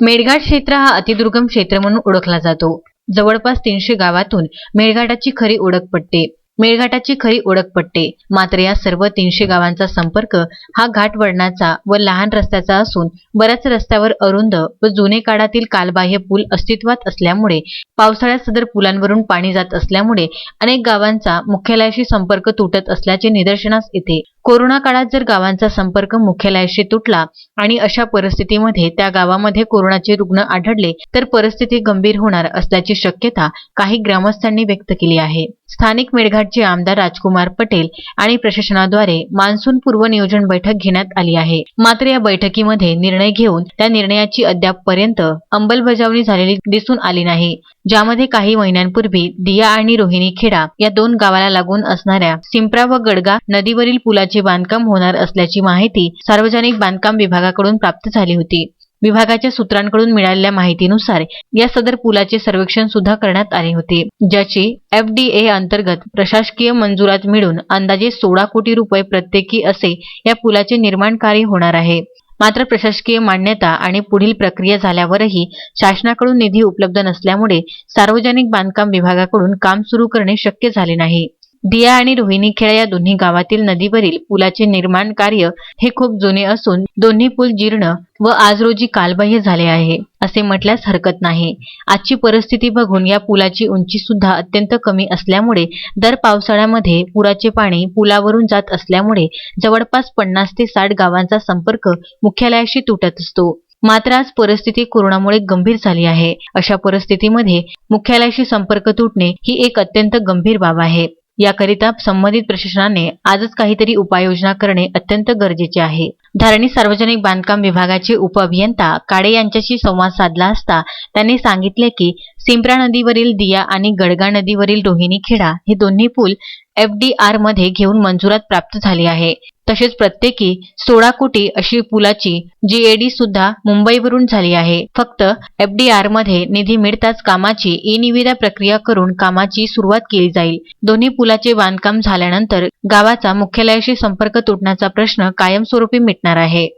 मेळघाट क्षेत्र हा अतिदुर्गम क्षेत्र म्हणून ओळखला जातो. जवळपास तीनशे गावातून मेळघाटाची खरी ओळख पडते मेळघाटाची खरी ओळख पडते मात्र या सर्व तीनशे गावांचा संपर्क हा घाट वळणाचा व लहान रस्त्याचा असून बऱ्याच रस्त्यावर अरुंद व जुने काळातील कालबाह्य पूल अस्तित्वात असल्यामुळे पावसाळ्यात सदर पुलांवरून पाणी जात असल्यामुळे अनेक गावांचा मुख्यालयाशी संपर्क तुटत असल्याचे निदर्शनास येते. कोरोना काळात जर गावांचा संपर्क मुख्यालयाशी तुटला आणि अशा परिस्थितीमध्ये त्या गावामध्ये कोरोनाचे रुग्ण आढळले तर परिस्थिती गंभीर होणार असल्याची शक्यता काही ग्रामस्थांनी व्यक्त केली आहे. स्थानिक मेळघाटचे आमदार राजकुमार पटेल आणि प्रशासनाद्वारे मान्सून पूर्व नियोजन बैठक घेण्यात आली आहे. मात्र या बैठकीमध्ये निर्णय घेऊन त्या निर्णयाची अद्यापपर्यंत अंमलबजावणी झालेली दिसून आली नाही. ज्यामध्ये काही महिन्यांपूर्वी दिया आणि रोहिणी खेडा या दोन गावाला लागून असणाऱ्या सिंप्रा व गडगा नदीवरील पुलाचे बांधकाम होणार असल्याची माहिती सार्वजनिक बांधकाम विभागाकडून प्राप्त झाली होती. विभागाच्या सूत्रांकडून मिळालेल्या माहितीनुसार या सदर पुलाचे सर्वेक्षण सुद्धा करण्यात आले होते ज्याची एफडीए अंतर्गत प्रशासकीय मंजुरात मिळून अंदाजे सोळा कोटी रुपये प्रत्येकी असे या पुलाचे निर्माण कार्य होणार आहे. मात्र प्रशासकीय मान्यता आणि पुढील प्रक्रिया झाल्यावरही शासनाकडून निधी उपलब्ध नसल्यामुळे सार्वजनिक बांधकाम विभागाकडून काम सुरू करणे शक्य झाले नाही. दिया आणि रोहिणीखेडा या दोन्ही गावातील नदीवरील पुलाचे निर्माण कार्य हे खूप जुने असून दोन्ही पूल जीर्ण व आज रोजी कालबाह्य झाले आहे असे म्हटल्यास हरकत नाही. आजची परिस्थिती बघून या पुलाची उंची सुद्धा अत्यंत कमी असल्यामुळे दर पावसाळ्यामध्ये पुराचे पाणी पुलावरून जात असल्यामुळे जवळपास पन्नास ते साठ गावांचा संपर्क मुख्यालयाशी तुटत असतो. मात्र आज परिस्थिती कोरोनामुळे गंभीर झाली आहे. अशा परिस्थितीमध्ये मुख्यालयाशी संपर्क तुटणे ही एक अत्यंत गंभीर बाब आहे. याकरिता संबंधित प्रशासनाने आजच काहीतरी उपाययोजना करणे अत्यंत गरजेचे आहे. धारणी सार्वजनिक बांधकाम विभागाचे उपअभियंता काळे यांच्याशी संवाद साधला असता त्यांनी सांगितले की सिंप्रा नदीवरील दिया आणि गडगा नदीवरील रोहिणी खेडा हे दोन्ही पूल एफडीआरमध्ये घेऊन मंजुरात प्राप्त झाली आहे. तसेच प्रत्येकी सोळा कोटी अशी पुलाची जीएडी सुद्धा मुंबईवरून झाली आहे. फक्त एफडीआरमध्ये निधी मिळताच कामाची ई निविदा प्रक्रिया करून कामाची सुरुवात केली जाईल. दोन्ही पुलाचे बांधकाम झाल्यानंतर गावाचा मुख्यालयाशी संपर्क तुटण्याचा प्रश्न कायमस्वरूपी मिटणार आहे.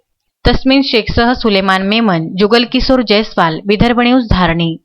तस्मिन शेखसह सुलेमान मेमन जुगल किशोर जयस्वाल विदर्भ न्यूज धारणी.